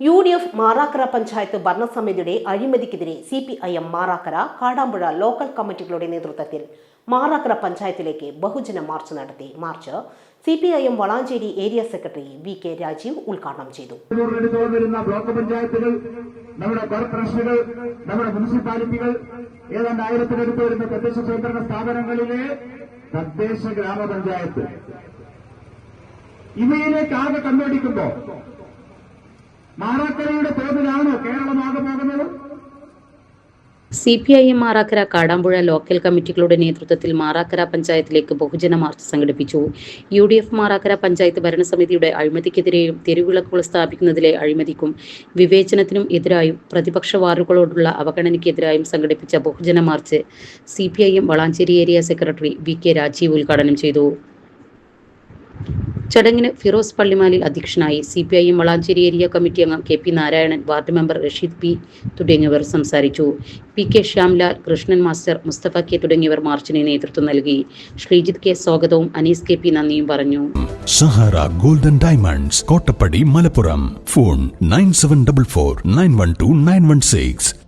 U D F Marakkara panchayat ഭരണസമിതിയുടെ അഴിമതിക്കെതിരെ C P I M Marakkara Kadampuzha local കമ്മിറ്റികളുടെ നേതൃത്വത്തിൽ മാറാക്കര പഞ്ചായത്തിലേക്ക് ബഹുജന മാർച്ച് നടത്തി. March C P I M Valanchery area secretary V K Rajeev ഉദ്ഘാടനം ചെയ്തു. എടുത്തു ബ്ലോക്ക് പഞ്ചായത്തുകൾ നമ്മുടെ കോർപ്പറേഷനുകൾ നമ്മുടെ മുനിസിപ്പാലിറ്റികൾ ഏതാണ്ട് ആയിരത്തിനടുത്ത് വരുന്ന തദ്ദേശ സ്വയംഭരണ സ്ഥാപനങ്ങളിലെ തദ്ദേശ ഗ്രാമപഞ്ചായത്ത്. ഇവയിലേക്ക് ആകെ കണ്ണോടിക്കുമ്പോ മാറാക്കരയുടെ തോതിലാണോ കേരളമാകെ പോകുന്നത്. C P I M Marakkara Kadampuzha local കമ്മിറ്റികളുടെ നേതൃത്വത്തിൽ മാറാക്കര പഞ്ചായത്തിലേക്ക് ബഹുജന മാർച്ച് സംഘടിപ്പിച്ചു. U D F Marakkara panchayat ഭരണസമിതിയുടെ അഴിമതിക്കെതിരെയും തെരുവിളക്കുകൾ സ്ഥാപിക്കുന്നതിലെ അഴിമതിക്കും വിവേചനത്തിനും എതിരായും പ്രതിപക്ഷ വാർഡുകളോടുള്ള അവഗണനയ്ക്കെതിരായും സംഘടിപ്പിച്ച ബഹുജന march C P I M Valanchery area secretary V K Rajeev ഉദ്ഘാടനം ചെയ്തു. ചടങ്ങിന് ഫിറോസ് പള്ളിമാലിൽ അധ്യക്ഷനായി C P I M Valanchery area committee അംഗം K P Narayanan ward member Rasheed P തുടങ്ങിയവർ സംസാരിച്ചു. P K Shyamlal Krishnan master Musthafa K തുടങ്ങിയവർ മാർച്ചിന് നേതൃത്വം നൽകി. ശ്രീജിത്ത് കെ സ്വാഗതവും അനീസ് കെ പി നന്ദിയും പറഞ്ഞു. Sahara golden diamonds Kottappadi Malappuram. Phone nine seven double four nine one two nine one six.